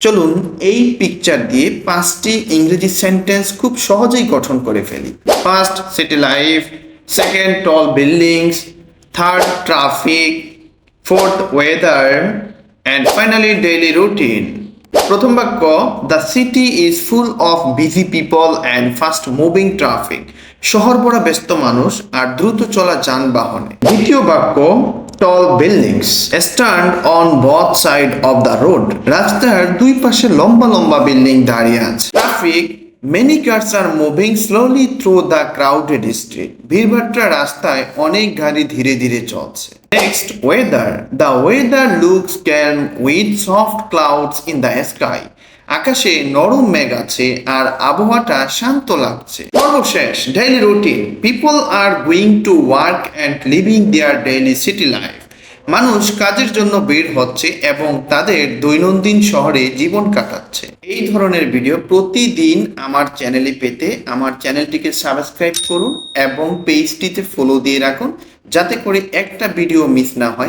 চলুন এই পিকচার দিয়ে পাঁচটি ইংরেজি সেন্টেন্স খুব সহজেই গঠন করে ফেলি। First city life second tall buildings third traffic fourth weather and finally daily routine প্রথম বাক্য the city is full of busy people and fast moving traffic শহর ভরা ব্যস্ত মানুষ আর দ্রুত চলা যানবাহনে। দ্বিতীয় বাক্য tall buildings stand on both side of the road রাস্তার দুই পাশে লম্বা লম্বা বিল্ডিং দাঁড়িয়ে আছে। Traffic many cars are moving slowly through the crowded street ভিড়ভাট্টা রাস্তায় অনেক গাড়ি ধীরে ধীরে চলছে। Next weather the weather looks calm with soft clouds in the sky আকাশে নরম মেঘ আছে আর আবহাওয়াটা শান্ত লাগছে। সর্বশেষ daily routine people are going to work and living their daily city life মানুষ কাজের জন্য বের হচ্ছে এবং তাদের দৈনন্দিন শহরে জীবন কাটাচ্ছে। এই ধরনের ভিডিও প্রতিদিন আমার চ্যানেলে পেতে আমার চ্যানেলটিকে সাবস্ক্রাইব করুন এবং পেজটিতে ফলো দিয়ে রাখুন, যাতে করে একটা ভিডিও মিস না হয়।